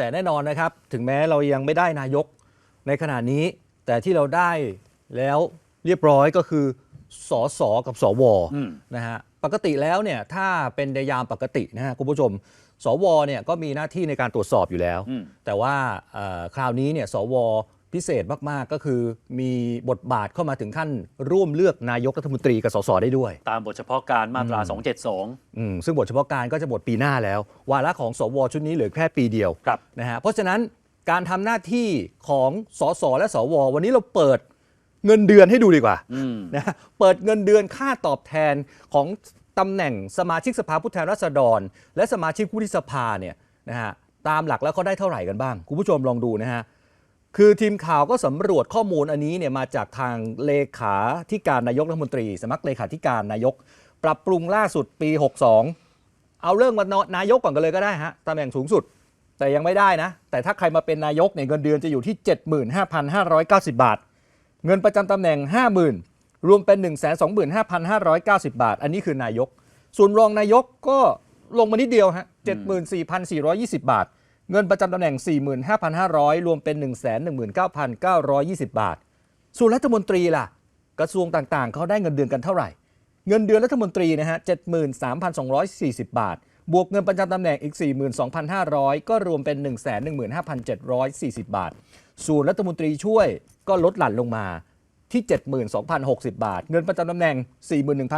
แต่แน่นอนนะครับ ถึงแม้เรายังไม่ได้นายกในขณะนี้ แต่ที่เราได้แล้วเรียบร้อยก็คือสอสอกับสวอืมนะฮะปกติแล้วเนี่ยถ้าเป็นในยามปกตินะฮะคุณผู้ชม สวเนี่ยก็มีหน้าที่ในการตรวจสอบอยู่แล้วอืมแต่ว่าเอ่อคราวนี้เนี่ยสว พิเศษมาก ๆ ก็คือมีบทบาทเข้ามาถึงขั้นร่วมเลือกนายกรัฐมนตรีกับสสได้ด้วย ตามบทเฉพาะการมาตราอืมซึ่งบทเฉพาะการก็จะหมดปีหน้าแล้ว วาระของสวชุดนี้เหลือแค่ปีเดียว272ครับ นะฮะเพราะฉะนั้นการทำหน้าที่ของสสและสว วันนี้เราเปิดเงินเดือนให้ดูดีกว่าอืม นะฮะเปิดเงินเดือนค่าตอบแทนของตำแหน่งสมาชิกสภาผู้แทนราษฎร และสมาชิกวุฒิสภาเนี่ยนะฮะตามหลักแล้วเขาได้เท่าไหร่กันบ้าง คุณผู้ชมลองดูนะฮะ คือทีมข่าวก็สำรวจข้อมูลอันนี้เนี่ยมาจากทางเลขาธิการนายกรัฐมนตรี สมัครเลขาธิการนายก ปรับปรุงล่าสุดปี 62 เอาเรื่องมานายกก่อนกันเลยก็ได้ฮะตำแหน่งสูงสุด แต่ยังไม่ได้นะ แต่ถ้าใครมาเป็นนายกเนี่ยเงินเดือนจะอยู่ที่ 75,590 บาท เงินประจำตำแหน่ง 50,000 รวมเป็น 125,590 บาท อันนี้คือนายก ส่วนรองนายกก็ลงมานิดเดียวฮะ74,420 บาท เงินประจำตำแหน่ง 45,500 รวมเป็น 119,920 บาท ส่วนรัฐมนตรีล่ะ กระทรวงต่างๆ เขาได้เงินเดือนกันเท่าไหร่ เงินเดือนรัฐมนตรีนะฮะ 73,240 บาท บวกเงินประจำตำแหน่งอีก 42,500 ก็รวมเป็น 115,740 บาท ส่วนรัฐมนตรีช่วยก็ลดหลั่นลงมาที่ 72,060 บาท เงินประจำตำแหน่ง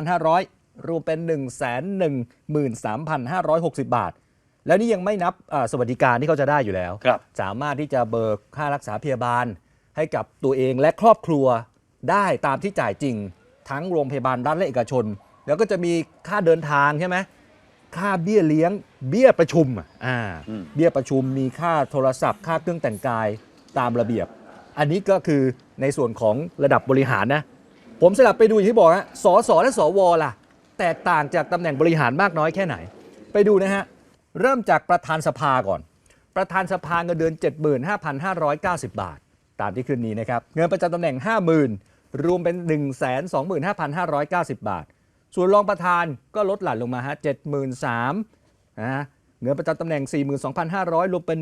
41,500 รวมเป็น 113,560 บาท แล้วนี่ยังไม่นับอ่าสวัสดิการที่เขาจะได้อยู่แล้ว ครับ สามารถที่จะเบิกค่ารักษาพยาบาล ให้กับตัวเองและครอบครัวได้ตามที่จ่ายจริง ทั้งโรงพยาบาลรัฐและเอกชน แล้วก็จะมีค่าเดินทางใช่ไหมค่าเบี้ยเลี้ยง เบี้ยประชุมอะอ่าอืม เบี้ยประชุมมีค่าโทรศัพท์ ค่าเครื่องแต่งกายตามระเบียบ อันนี้ก็คือในส่วนของระดับบริหารนะ ผมสลับไปดูอย่างที่บอกฮะสสและสวล่ะ แตกต่างจากตำแหน่งบริหารมากน้อยแค่ไหน ไปดูนะฮะ เริ่มจากประธานสภาก่อน ประธานสภาเงินเดือน 75,590 บาท ตามที่ขึ้นนี้นะครับ เงินประจำตำแหน่ง 50,000 รวมเป็น 125,590 บาท ส่วนรองประธานก็ลดหลั่นลงมาฮะ73,000นะเงินประจำตำแหน่ง 42,500 รวมเป็น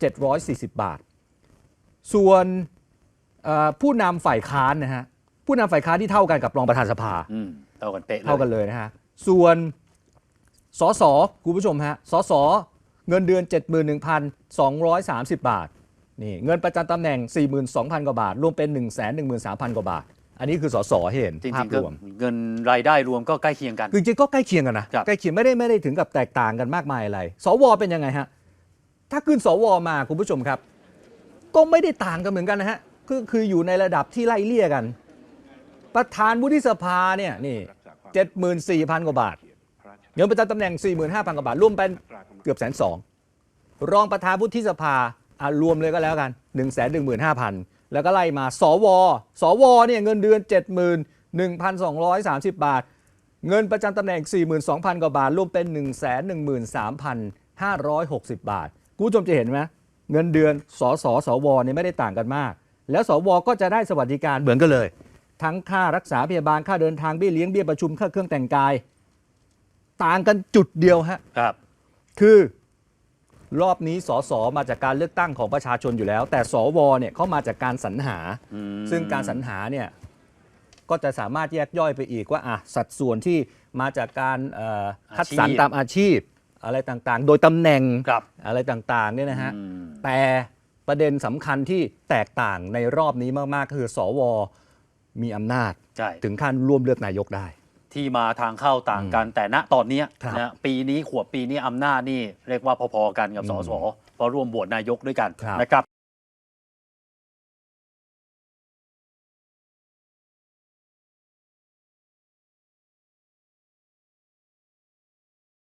115,740 บาท ส่วนเอ่อผู้นำฝ่ายค้านนะฮะผู้นำฝ่ายค้านที่เท่ากันกับรองประธานสภาอืมเท่ากันเป๊ะเลยเท่ากันเลยนะฮะส่วน สสคุณผู้ชมฮะสสเงินเดือน 71,230 บาทนี่เงินประจำตำแหน่ง 42,000 กว่าบาท รวมเป็น 113,000 กว่าบาท อันนี้คือสสให้เห็นจริภาพงๆก็รวม เงินรายได้รวมก็ใกล้เคียงกันคือจริงๆก็ใกล้เคียงกันนะครับ ใกล้เคียงไม่ได้ไม่ได้ถึงกับแตกต่างกันมากมายอะไร สวเป็นยังไงฮะ ถ้าขึ้นสวมาคุณผู้ชมครับ ก็ไม่ได้ต่างกันเหมือนกันนะฮะ คือคืออยู่ในระดับที่ไล่เลี่ยกัน ประธานวุฒิสภาเนี่ยนี่74,000กว่าบาท เงินประจำตำแหน่ง 45,000กว่าบาทรวมเป็นเกือบแสนสองรองประธานวุฒิสภาอะรวมเลยก็แล้วกัน 1 1 5 0 0 0 แล้วก็ไล่มาสว สวเนี่ยเงินเดือน 71,230 บาท เงินประจำตำแหน่ง 42,000 กว่าบาท รวมเป็น 113,560 บาทคุณผู้ชมจะเห็นไหมเงินเดือนสสสวเนี่ยไม่ได้ต่างกันมาก แล้วสวก็จะได้สวัสดิการเหมือนกันเลย ทั้งค่ารักษาพยาบาลค่าเดินทางเบี้ยเลี้ยงเบี้ยประชุมค่าเครื่องแต่งกาย ต่างกันจุดเดียวฮะครับ คือรอบนี้สสมาจากการเลือกตั้งของประชาชนอยู่แล้ว แต่สวเนี่ยเขามาจากการสรรหา อืม ซึ่งการสรรหาเนี่ยก็จะสามารถแยกย่อยไปอีกว่าอะสัดส่วนที่มาจากการเอ่อคัดสรรตามอาชีพ อะไรต่างๆ โดยตำแหน่งครับอะไรต่างๆเนี่ยนะฮะ อืม แต่ประเด็นสำคัญที่แตกต่างในรอบนี้มากๆ คือสวมีอำนาจ ใช่ ถึงขั้นร่วมเลือกนายกได้ ที่มาทางเข้าต่างกัน แต่ณตอนเนี้ยครับนะปีนี้ขวบปีนี้อำนาจนี่เรียกว่าพอๆกันกับสสเพราะร่วมโหวตนายกด้วยกันครับ นะครับ